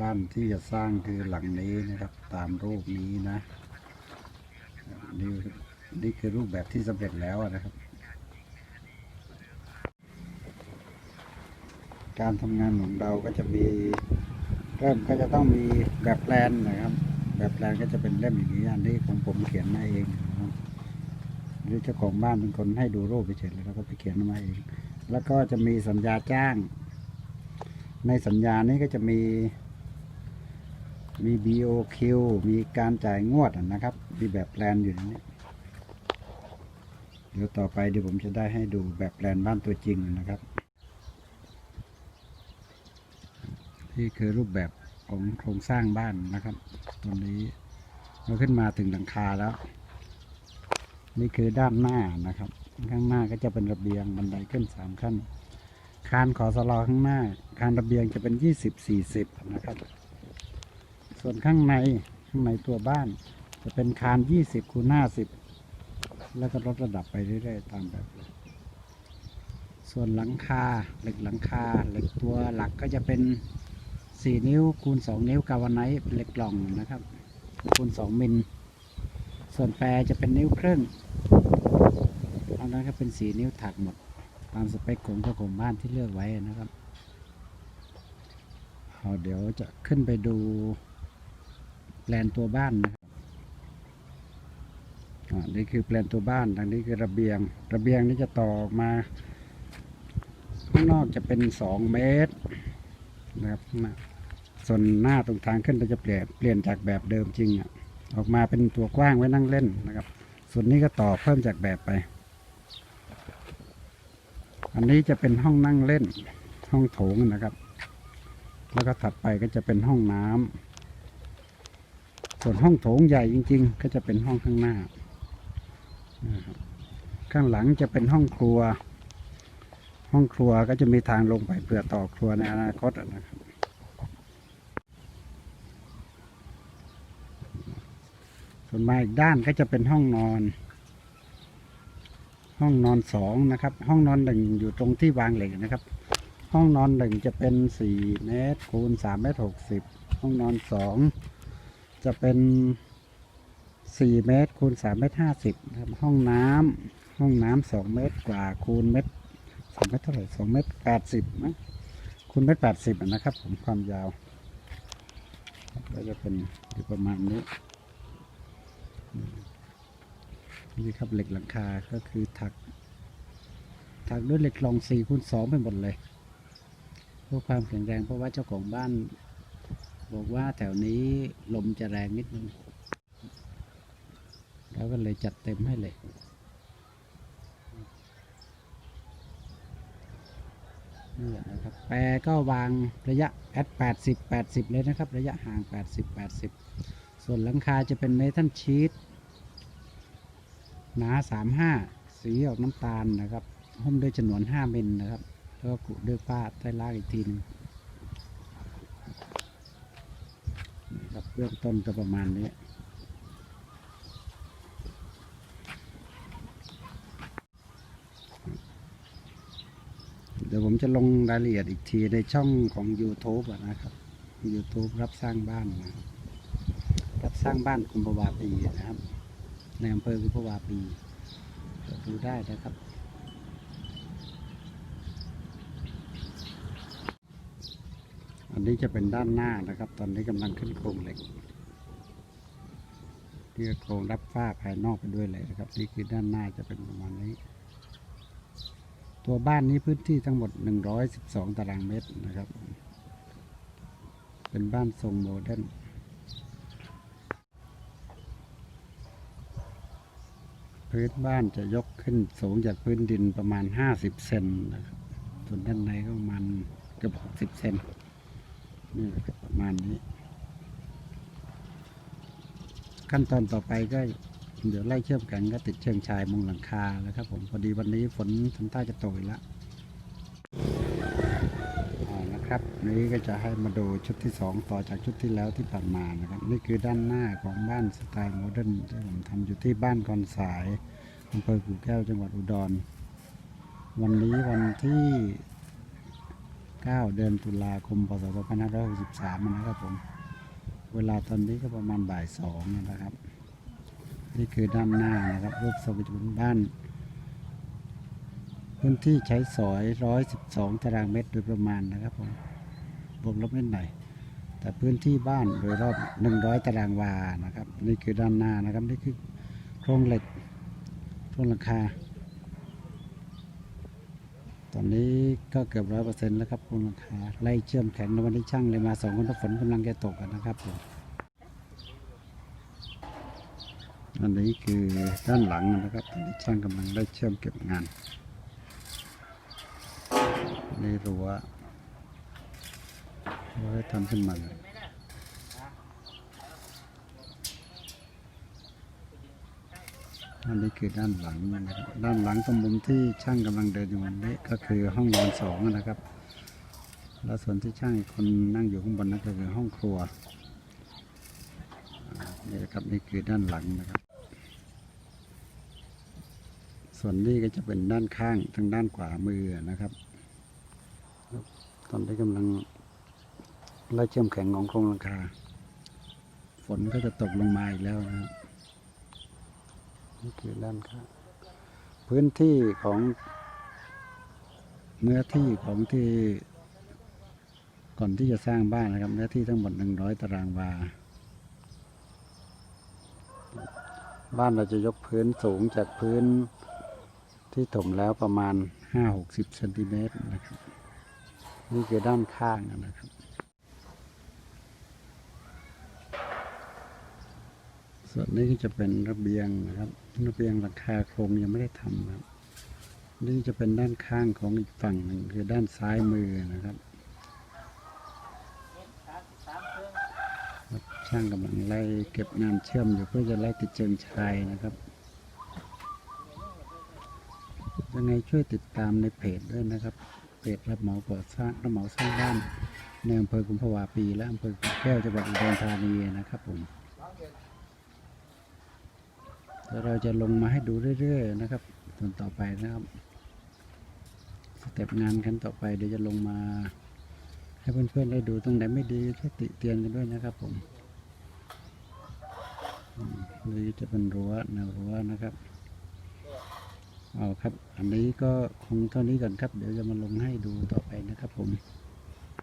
บ้านที่จะสร้างคือหลังนี้นะครับ ตามรูปนี้นะนี่นี่คือรูปแบบที่สำเร็จแล้วนะครับ การทำงานของเราก็จะมีเริ่มก็จะต้องมีแบบแปลนนะครับ แบบแปลนก็จะเป็นเล่มอย่างนี้อันนี้ของผมเขียนมาเองนะครับหรือเจ้าของบ้านเป็นคนให้ดูรูปไปเฉยแล้วก็ไปเขียนมาเอง แล้วก็จะมีสัญญาจ้าง ในสัญญานี้ก็จะมี มี BOQ มีการจ่ายงวดนะครับ มีแบบแปลนอยู่ในนี้เดี๋ยวต่อไปเดี๋ยวผมจะได้ให้ดูแบบแปลนบ้านตัวจริงนะครับนี่คือรูปแบบของโครงสร้างบ้านนะครับตรงนี้เราขึ้นมาถึงหลังคาแล้ว นี่คือด้านหน้านะครับ ข้างหน้าก็จะเป็นระเบียงบันไดขึ้นสามขั้น คานขอสลอข้างหน้า คานระเบียงจะเป็นยี่สิบสี่สิบนะครับ ส่วนข้างในข้างในตัวบ้าน จะเป็นคานยี่สิบคูณห้าสิบแล้วก็ลดระดับไปเรื่อยๆตามแบบส่วนหลังคาเหล็กหลังคาเหล็กตัวหลักก็จะเป็นสี่นิ้วคูณสองนิ้วกาวไนท์เป็นเหล็กกล่องนะครับ คูณสองมิล ส่วนแปรจะเป็นนิ้วครึ่งอันนั้นก็เป็นสีนิ้วถักหมด ตามสเปคของเจ้าของบ้านที่เลือกไว้นะครับเอาเดี๋ยวจะขึ้นไปดู แปลนตัวบ้านนะครับอ่านี่คือแปลนตัวบ้านทางนี้คือระเบียง ระเบียงนี้จะต่อออกมาข้างนอกจะเป็นสองเมตรนะครับน้าส่วนหน้าตรงทางขึ้นเราจะเปลี่ยนเปลี่ยนจากแบบเดิมจริงอะออกมาเป็นตัวกว้างไว้นั่งเล่นนะครับ ส่วนนี้ก็ต่อเพิ่มจากแบบไป อันนี้จะเป็นห้องนั่งเล่น ห้องโถงนะครับ แล้วก็ถัดไปก็จะเป็นห้องน้ำ ส่วนห้องโถงใหญ่จริง ๆ ก็จะเป็นห้องข้างหน้า ข้างหลังจะเป็นห้องครัว ห้องครัวก็จะมีทางลงไปเพื่อต่อครัวในอนาคตนะครับ ส่วนมาอีกด้านก็จะเป็นห้องนอน ห้องนอนสองนะครับ ห้องนอนหนึ่งอยู่ตรงที่วางเหล็กนะครับ ห้องนอนหนึ่งจะเป็นสี่เมตรคูณสามเมตรหกสิบห้องนอนสอง จะเป็นสี่เมตรคูณสามเมตรห้าสิบครับห้องน้ำห้องน้ำสองเมตรกว่าคูณเมตรสองเมตรเท่าไหร่สองเมตรแปดสิบนะคูณเมตรแปดสิบนะครับ ผมความยาวก็จะเป็นอยู่ประมาณนี้นี่ครับเหล็กหลังคาก็คือถัก ถักด้วยเหล็กกลองสี่คูณสองไปหมดเลยเพื่อความแข็งแรงเพราะว่าเจ้าของบ้าน บอกว่าแถวนี้ลมจะแรงนิดนึงเราก็เลยจัดเต็มให้เลยนี่นะครับ แปรก็วางระยะแอด80 80 เลยนะครับ ระยะห่าง 80 80 ส่วนหลังคาจะเป็นเมทัลชีตหนา 35 สีออกน้ำตาลนะครับ หุ้มด้วยฉนวน5มิลนะครับ แล้วก็กุด้วยฝ้าใต้ล่างอีกทีหนึง นี่ครับเบื้องต้นก็ประมาณนี้เดี๋ยวผมจะลงรายละเอียดอีกทีในช่องของ YouTube นะครับ YouTube รับสร้างบ้านนะครับรับสร้างบ้านกุมภาวาปีนะครับในอำเภอกุมภาวาปีดูได้นะครับ อันนี้จะเป็นด้านหน้านะครับ ตอนนี้กำลังขึ้นโครงเหล็กเที่โครงรับฝ้าภายนอกไปด้วยเลยนะครับ นี่คือด้านหน้าจะเป็นประมาณนี้ ตัวบ้านนี้พื้นที่ทั้งหมด 112 ตารางเมตรนะครับ เป็นบ้านทรงโมเดิร์นพื้นบ้านจะยกขึ้นสูงจากพื้นดินประมาณ 50 เซนนะครับ ส่วนด้านในก็ประมาณเกือบ60 เซน นี่ประมาณนี้ ขั้นตอนต่อไปก็เดี๋ยวไล่เชื่อมกันก็ติดเชิงชายมุงหลังคาแล้วครับผมพอดีวันนี้ฝนทำท่าจะตกแล้วนะครับนี้ก็จะให้มาดูชุดที่สองต่อจากชุดที่แล้วที่ผ่านมานะครับ นี่คือด้านหน้าของบ้านสไตล์โมเดิร์นที่ผมทำอยู่ที่บ้านคอนสายอำเภอกู่แก้วจังหวัดอุดร วันนี้วันที่ 9 เดือนตุลาคม พศ 2563 นะครับผม เวลาตอนนี้ก็ประมาณบ่ายสองนะครับ นี่คือด้านหน้านะครับ รูปสวิตบนบ้าน พื้นที่ใช้สอย 112 ตารางเมตรโดยประมาณนะครับผม บวกลบนิดหน่อย แต่พื้นที่บ้านโดยรอบ 100 ตารางวา นะครับ นี่คือด้านหน้านะครับ นี่คือโครงเหล็กโครงหลังคา ตอนนี้ก็เกือบร้อยเปอร์เซ็นต์แล้วครับครงหลังคาไล่เชื่อมแข็งในวันนี้ช่างเลยมาสองคนถ้าฝนกำลังจะตกอะนนะครับผมอันนี้คือด้านหลังนะครับตอนนี้ช่างกำลังได้เชื่อมเก็บงานในรั้วรั้วได้ทำขึ้นมาเลย อันนี้คือด้านหลังนะครับด้านหลังตรงมุมที่ช่างกำลังเดินอยู่วันนี้ก็คือห้องนอนสองนะครับ แล้วส่วนที่ช่างคนนั่งอยู่ข้างบนนั่นก็คือห้องครัวนี่นะครับนี่คือด้านหลังนะครับ ส่วนนี้ก็จะเป็นด้านข้างทางด้านขวามือนะครับ ตอนนี้กำลังไล่เชื่อมแข็งของโครงหลังคา ฝนก็จะตกลงมาอีกแล้วนะครับ นี่คือด้านข้างพื้นที่ของเนื้อที่ของที่ก่อนที่จะสร้างบ้านนะครับ เนื้อที่ทั้งหมดหนึ่งร้อยตารางวา บ้านเราจะยกพื้นสูงจากพื้นที่ถมแล้วประมาณห้าหกสิบเซนติเมตรนะครับ นี่คือด้านข้างนะครับ ส่วนนี้ก็จะเป็นระเบียงนะครับระเบียงหลังคาโครงยังไม่ได้ทำครับ นี่จะเป็นด้านข้างของอีกฝั่งหนึ่งคือด้านซ้ายมือนะครับช่างกำลังไล่เก็บงานเชื่อมอยู่เพื่อจะไล่ติดเชิงชายนะครับยังไงช่วยติดตามในเพจด้วยนะครับเพจรับเหมาก่อสร้างรับเหมาสร้างบ้านในอำเภอกุมภาวาปีและอำเภอแก้วจังหวัดอุดรธานีนะครับผม แล้วเราจะลงมาให้ดูเรื่อยๆนะครับส่วนต่อไปนะครับสเต็ปงานกันต่อไปเดี๋ยวจะลงมา ให้เพื่อนๆได้ดูตรงไหนไม่ดีช่ติเตียนกันด้วยนะครับผมอืมนี่จะเป็นรั้วแนวรั้วนะครับเอาครับ อันนี้ก็คงเท่านี้ก่อนครับ เดี๋ยวจะมาลงให้ดูต่อไปนะครับผม